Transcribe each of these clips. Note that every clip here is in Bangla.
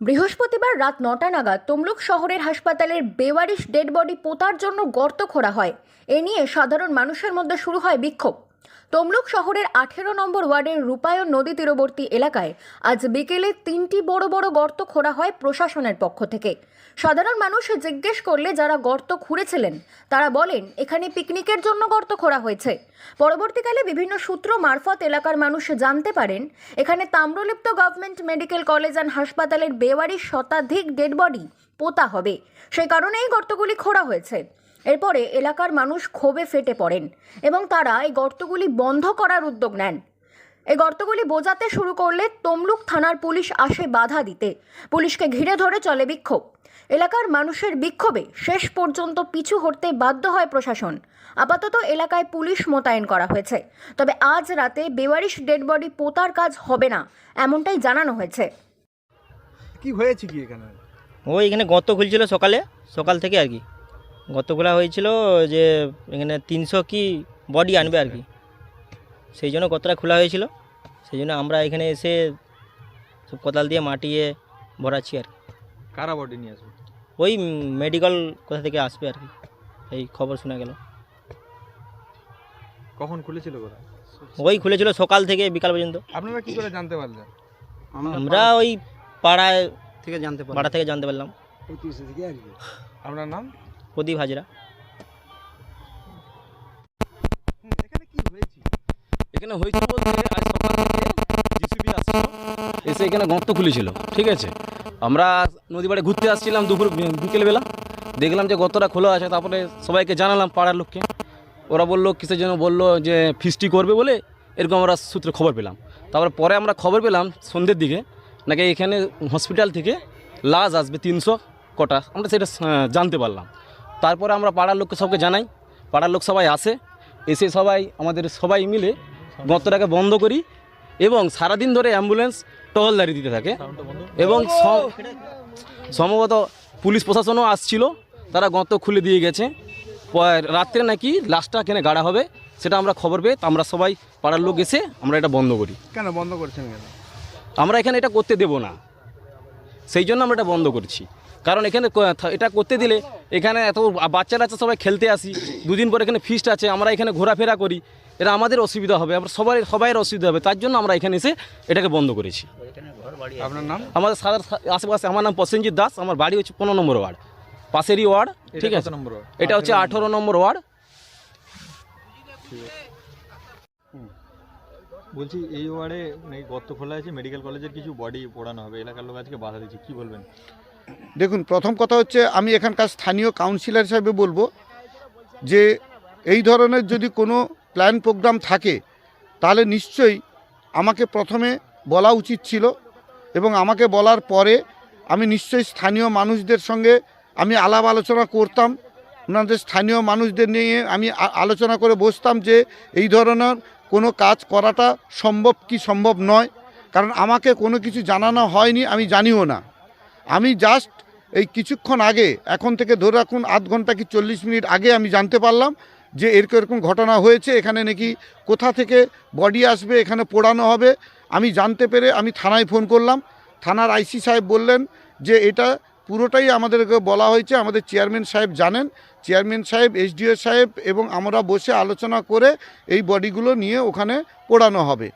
বৃহস্পতিবার রাত নটা নাগাদ তমলুক শহরের হাসপাতালের বেওয়ারিশ ডেড বডি পোতার জন্য গর্ত খোঁড়া হয়। এ নিয়ে সাধারণ মানুষের মধ্যে শুরু হয় বিক্ষোভ। তমলুক শহরের আঠেরো নম্বর ওয়ার্ডের রূপায়ণ নদী তীরবর্তী এলাকায় আজ বিকেলে তিনটি বড় বড় গর্ত খোঁড়া হয় প্রশাসনের পক্ষ থেকে। সাধারণ মানুষ জিজ্ঞেস করলে যারা গর্ত খুঁড়েছিলেন, তারা বলেন, এখানে পিকনিকের জন্য গর্ত খোঁড়া হয়েছে। পরবর্তীকালে বিভিন্ন সূত্র মারফত এলাকার মানুষ জানতে পারেন, এখানে Tamralipta government medical college and হাসপাতালের বেওয়ারি শতাধিক ডেড বডি পোতা হবে। সেই কারণেই গর্তগুলি খোঁড়া হয়েছে। এরপরে এলাকার মানুষ ক্ষোভে ফেটে পড়েন এবং তারা এই গর্তগুলি বন্ধ করার উদ্যোগ নেন। এই গর্তগুলি বোঝাতে শুরু করলে তমলুক থানার পুলিশ আসে বাধা দিতে। পুলিশকে ঘিরে ধরে চলে বিক্ষোভ। এলাকার মানুষের বিক্ষোভে শেষ পর্যন্ত পিছু হটতে বাধ্য হয় প্রশাসন। আপাতত এলাকায় পুলিশ মোতায়েন করা হয়েছে। তবে আজ রাতে বেওয়ারিশ ডেড বডি পোতার কাজ হবে না এমনটাই জানানো হয়েছে। কি হয়েছে কি এখানে? ও এখানে গর্ত খুলছিল সকালে সকাল থেকে আর কি। গর্ত খোলা হয়েছিল যে এখানে তিনশো কি বডি আনবে আর কি। সেই জন্য কতটা খোলা হয়েছিল। সেই জন্য আমরা এখানে এসে সব কোদাল দিয়ে মাটিয়ে ভরাচ্ছি আর কি। কারা বডি নিয়ে আসবে? ওই মেডিকেল কোথা থেকে আসবে আর কি এই খবর শোনা গেল। কখন খুলেছিল ওরা? ওই খুলেছিল সকাল থেকে বিকাল পর্যন্ত। আপনারা কি করে জানতে পারলেন? আমরা ওই পাড়ায় থেকে জানতে পারলাম। পাড়া থেকে জানতে পারলাম। আপনার নাম? প্রদীপ হাজরা। এখানে কি হয়েছে? এখানে হয়েছিল বলতে আজ সকাল থেকে জিসিবি আসছিল এসে এখানে গর্ত খুলেছিল ঠিক আছে? আমরা নদী পাড়ে ঘুরতে আসছিলাম দুপুর বিকেলবেলা। দেখলাম যে গর্তটা খোলা আছে তারপরে সবাইকে জানালাম পাড়ার লোককে। ওরা বলল কিসের জন্য বলল যে ফিস্টি করবে বলে এরকম আমরা সূত্রে খবর পেলাম। তারপরে পরে আমরা খবর পেলাম সন্ধ্যের দিকে নাকি এখানে হসপিটাল থেকে লাশ আসবে তিনশো কটা। আমরা সেটা জানতে পারলাম। তারপরে আমরা পাড়ার লোককে সবকে জানাই। পাড়ার লোক সবাই আসে এসে সবাই আমাদের সবাই মিলে গর্তটাকে বন্ধ করি এবং সারাদিন ধরে অ্যাম্বুলেন্স টহলদারি দিতে থাকে এবং সম্ভবত পুলিশ প্রশাসনও আসছিল তারা গর্ত খুলে দিয়ে গেছে। রাত্রে নাকি লাশটা কেনে গাড়া হবে সেটা আমরা খবর পেয়ে আমরা সবাই পাড়ার লোক এসে আমরা এটা বন্ধ করি। কেন বন্ধ করছেন আমরা এখানে এটা করতে দেব না সেই জন্য আমরা এটা বন্ধ করছি। কারণ এখানে এটা করতে দিলে এখানে এত বাচ্চারা আছে সবাই খেলতে আসি দুদিন পর এখানে ফিস্ট আছে আমরা এখানে ঘোরাফেরা করি এটা আমাদের অসুবিধা হবে আমরা সবাই সবাইয়ের অসুবিধা হবে তার জন্য আমরা এখানে এসে এটাকে বন্ধ করেছি। আপনার নাম? আমাদের সারা আশেপাশে আমার নাম প্রসেনজিৎ দাস আমার বাড়ি হচ্ছে পনেরো নম্বর ওয়ার্ড পাশেরই ওয়ার্ড ঠিক আছে? এটা হচ্ছে আঠেরো নম্বর ওয়ার্ড। বলছি এই ওয়ার্ডে নাকি গর্ত খোলা আছে মেডিকেল কলেজের কিছু বডি পোড়ানো হবে এলাকার লোক আজকে বাধা দিচ্ছে কি বলবেন? দেখুন, প্রথম কথা হচ্ছে আমি এখানকার স্থানীয় কাউন্সিলর হিসাবে বলব যে এই ধরনের যদি কোনো প্ল্যান প্রোগ্রাম থাকে, তাহলে নিশ্চয়ই আমাকে প্রথমে বলা উচিত ছিল এবং আমাকে বলার পরে আমি নিশ্চয়ই স্থানীয় মানুষদের সঙ্গে আমি আলাপ আলোচনা করতাম। ওনাদের স্থানীয় মানুষদের নিয়ে আমি আলোচনা করে বসতাম যে এই ধরনের কোনো কাজ করাটা সম্ভব কি সম্ভব নয়। কারণ আমাকে কোনো কিছু জানানো হয়নি, আমি জানিও না। আমি জাস্ট এই কিছুক্ষণ আগে, এখন থেকে ধরে রাখুন আধ ঘণ্টা কি চল্লিশ মিনিট আগে আমি জানতে পারলাম যে এরকম এরকম ঘটনা হয়েছে, এখানে নাকি কোথা থেকে বডি আসবে, এখানে পোড়ানো হবে। আমি জানতে পেরে আমি থানায় ফোন করলাম। থানার আইসি সাহেব বললেন যে এটা পুরোটাই আমাদেরকে বলা হয়েছে, আমাদের চেয়ারম্যান সাহেব জানেন। চেয়ারম্যান সাহেব, এসডিও সাহেব এবং আমরা বসে আলোচনা করে এই বডিগুলো নিয়ে ওখানে পোড়ানো হবে।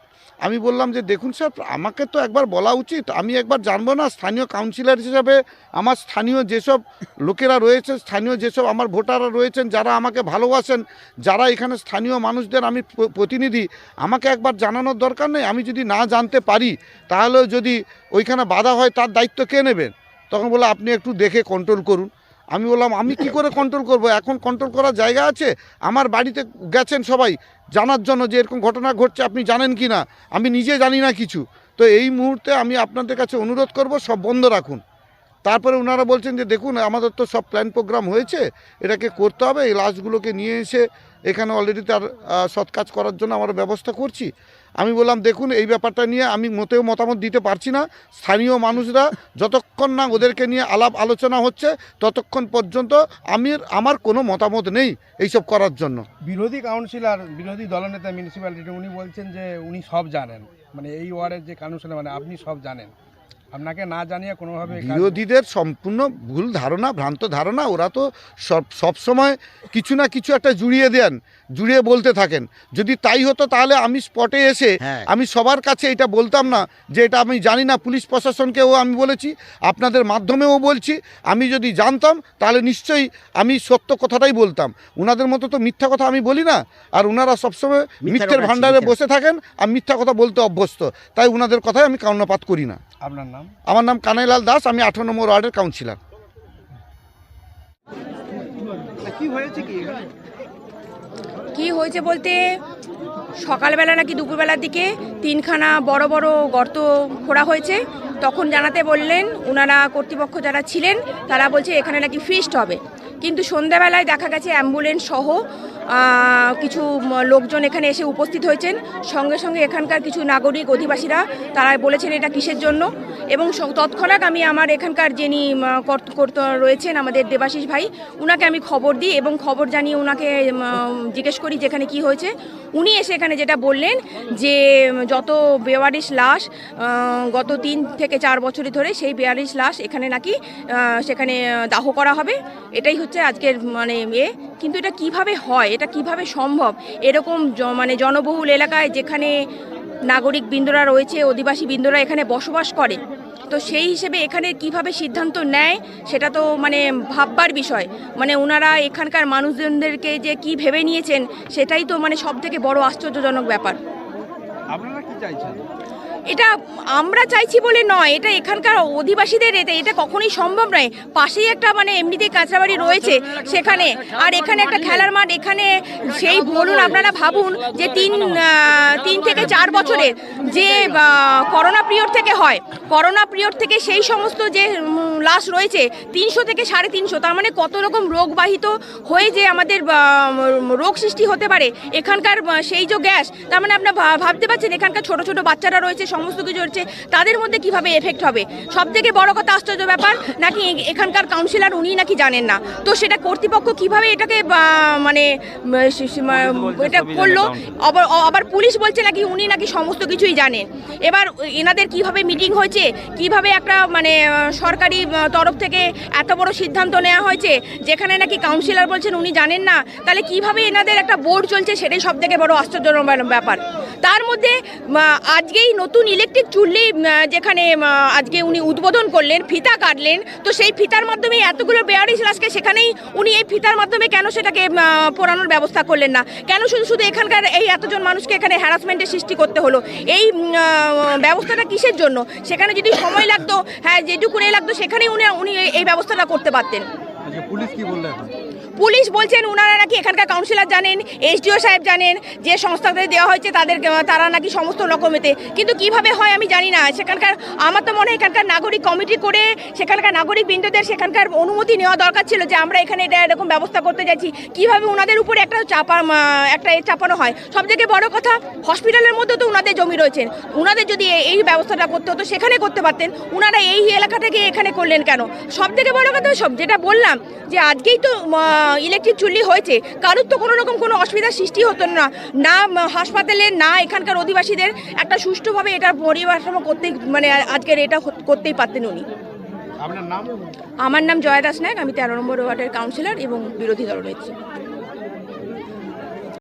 আমি বললাম যে, দেখুন স্যার, আমাকে তো একবার বলা উচিত। আমি একবার জানব না, স্থানীয় কাউন্সিলর হিসাবে আমার স্থানীয় যেসব লোকেরা রয়েছে, স্থানীয় যেসব আমার ভোটাররা রয়েছেন, যারা আমাকে ভালোবাসেন, যারা এখানে স্থানীয় মানুষদের আমি প্রতিনিধি, আমাকে একবার জানানোর দরকার নেই। আমি যদি না জানতে পারি তাহলে যদি ওইখানে বাধা হয়, তার দায়িত্ব কে নেবেন তখন বলে আপনি একটু দেখে কন্ট্রোল করুন। আমি বললাম, আমি কি করে কন্ট্রোল করব? এখন কন্ট্রোল করার জায়গা আছে? আমার বাড়িতে গেছেন সবাই। জানার জন্য যে এরকম ঘটনা ঘটছে, আপনি জানেন কি না? আমি নিজে জানি না কিছু। তো এই মুহূর্তে আমি আপনাদের কাছে অনুরোধ করব, সব বন্ধ রাখুন। তারপরে ওনারা বলছেন যে, দেখুন, আমাদের তো সব প্ল্যান প্রোগ্রাম হয়েছে। এটাকে করতে হবে। এই লাশগুলোকে নিয়ে এসে এখানে অলরেডি তার সৎ কাজ করার জন্য আমরা ব্যবস্থা করছি। আমি বললাম, দেখুন, এই ব্যাপারটা নিয়ে আমি মোটেও মতামত দিতে পারছি না। স্থানীয় মানুষরা যতক্ষণ না ওদেরকে নিয়ে আলাপ আলোচনা হচ্ছে, ততক্ষণ পর্যন্ত আমি আমার কোনো মতামত নেই এইসব করার জন্য। বিরোধী কাউন্সিলর, বিরোধী দলনেতা মিউনিসিপ্যালিটি উনি বলছেন যে উনি সব জানেন। মানে এই ওয়ার্ডের যে কাউন্সিলর মানে আপনি সব জানেন। আপনাকে না জানিয়ে কোনোভাবে বিরোধীদের সম্পূর্ণ ভুল ধারণা ভ্রান্ত ধারণা ওরা তো সব সবসময় কিছু না কিছু একটা জুড়িয়ে দেন জুড়িয়ে বলতে থাকেন। যদি তাই হতো তাহলে আমি স্পটে এসে আমি সবার কাছে এটা বলতাম না যে এটা আমি জানি না পুলিশ প্রশাসনকেও আমি বলেছি আপনাদের মাধ্যমেও বলছি আমি যদি জানতাম তাহলে নিশ্চয়ই আমি সত্য কথাটাই বলতাম। ওনাদের মতো তো মিথ্যা কথা আমি বলি না আর ওনারা সবসময় মিথ্যের ভাণ্ডারে বসে থাকেন আর মিথ্যা কথা বলতে অভ্যস্ত। তাই ওনাদের কথাই আমি কর্ণপাত করি না। আপনার নাম? আমার নাম কানাইলাল দাস আমি আঠারো নম্বর ওয়ার্ডের কাউন্সিলর। কি হয়েছে কি এখানে? কি হয়েছে বলতে সকালবেলা নাকি দুপুরবেলার দিকে তিনখানা বড় বড় গর্ত খোঁড়া হয়েছে। তখন জানাতে বললেন ওনারা কর্তৃপক্ষ যারা ছিলেন তারা বলছে এখানে নাকি ফিস্ট হবে। কিন্তু সন্ধ্যাবেলায় দেখা গেছে অ্যাম্বুলেন্স সহ কিছু লোকজন এখানে এসে উপস্থিত হয়েছেন। সঙ্গে সঙ্গে এখানকার কিছু নাগরিক, অধিবাসীরা তারা বলেছেন এটা কিসের জন্য? এবং তৎক্ষণাৎ আমি আমার এখানকার যিনি কর্ত- রয়েছেন, আমাদের দেবাশিস ভাই, উনাকে আমি খবর দিই এবং খবর জানিয়ে ওনাকে জিজ্ঞেস করি যেখানে কি হয়েছে। উনি এসে এখানে যেটা বললেন যে যত বেওয়ারিশ লাশ গত তিন থেকে চার বছরে ধরে সেই বেয়ারিশ লাশ এখানে নাকি সেখানে দাহ করা হবে। এটাই হচ্ছে আজকের মানে এ। কিন্তু এটা কীভাবে হয়? এটা কীভাবে সম্ভব? এরকম মানে জনবহুল এলাকায় যেখানে নাগরিক বৃন্দরা রয়েছে, অধিবাসী বৃন্দরা এখানে বসবাস করে, তো সেই হিসেবে এখানে কীভাবে সিদ্ধান্ত নেয় সেটা তো মানে ভাববার বিষয়। মানে ওনারা এখানকার মানুষজনদেরকে যে কি ভেবে নিয়েছেন সেটাই তো মানে সব থেকে বড় আশ্চর্যজনক ব্যাপার। আপনারা কি চাইছেন? এটা আমরা চাইছি বলে নয়, এটা এখানকার অধিবাসীদের এতে, এটা কখনোই সম্ভব নয়। পাশেই একটা মানে এমনিতেই কাঁচরাবাড়ি রয়েছে সেখানে। আর এখানে একটা খেলার মাঠ, এখানে সেই বলুন আপনারা ভাবুন যে তিন তিন থেকে চার বছরের যে করোনা পিরিয়ড থেকে হয়, করোনা পিরিয়ড থেকে সেই সমস্ত যে লাশ রয়েছে, তিনশো থেকে সাড়ে তিনশো, তার মানে কত রকম রোগবাহিত হয়ে যে আমাদের রোগ সৃষ্টি হতে পারে, এখানকার সেই যে গ্যাস, তার মানে আপনার ভাবতে পারছেন, এখানকার ছোট ছোট বাচ্চারা রয়েছে সমস্ত কিছু হচ্ছে তাদের মধ্যে কীভাবে এফেক্ট হবে? সব থেকে বড় কথা আশ্চর্য ব্যাপার নাকি এখানকার কাউন্সিলর উনি নাকি জানেন না? তো সেটা কর্তৃপক্ষ কীভাবে এটাকে মানে এটা করল? আবার আবার পুলিশ বলছে নাকি উনি নাকি সমস্ত কিছুই জানেন। এবার এনাদের কীভাবে মিটিং হয়েছে কীভাবে একটা মানে সরকারি তরফ থেকে এত বড় সিদ্ধান্ত নেওয়া হয়েছে যেখানে নাকি কাউন্সিলর বলছেন উনি জানেন না তাহলে কীভাবে এনাদের একটা বোর্ড চলছে সেটাই সব থেকে বড় আশ্চর্যজনক ব্যাপার। তার মধ্যে আজকেই নতুন ইলেকট্রিক চুল্লি যেখানে আজকে উনি উদ্বোধন করলেন, ফিতা কাটলেন, তো সেই ফিতার মাধ্যমে এতগুলো বেয়ারিশ লাশকে সেখানেই উনি এই ফিতার মাধ্যমে কেন সেটাকে পোড়ানোর ব্যবস্থা করলেন না? কেন শুধু শুধু এখানকার এই এতজন মানুষকে এখানে হ্যারাসমেন্টের সৃষ্টি করতে হলো? এই ব্যবস্থাটা কিসের জন্য? সেখানে যদি সময় লাগতো হ্যাঁ যেটুকু এ লাগতো, সেখানেই উনি উনি এই- ব্যবস্থাটা করতে পারতেন। পুলিশ কি বলল এখন? পুলিশ বলছেন ওনারা নাকি এখানকার কাউন্সিলর জানেন, এসডিও সাহেব জানেন, যে সংস্থাতে দেওয়া হয়েছে তাদের তারা নাকি সমস্ত রকমেতে। কিন্তু কীভাবে হয় আমি জানি না। সেখানকার, আমার তো মনে হয় এখানকার নাগরিক কমিটি করে, সেখানকার নাগরিক বৃন্দদের সেখানকার অনুমতি নেওয়া দরকার ছিল যে আমরা এখানে এটা এরকম ব্যবস্থা করতে যাচ্ছি। কীভাবে ওনাদের উপরে একটা চাপা একটা এ চাপানো হয়? সব থেকে বড় কথা, হসপিটালের মধ্যে তো ওনাদের জমি রয়েছেন। ওনাদের যদি এই ব্যবস্থাটা করতে হতো, সেখানে করতে পারতেন। ওনারা এই এলাকা থেকে এখানে করলেন কেন? সব থেকে বড় কথা সব, যেটা বললাম, যে আজকেই তো ইলেকট্রিক চুল্লি হয়েছে কারোর তো কোনো রকম কোনো অসুবিধার সৃষ্টি হতো না। না হাসপাতালে না এখানকার অধিবাসীদের একটা সুষ্ঠুভাবে এটার পরিবেশনা করতেই মানে আজকের এটা করতেই পারতেন উনি। আমার নাম জয়া দাস নায়ক আমি তেরো নম্বর ওয়ার্ডের কাউন্সিলর এবং বিরোধী দল নেত্রী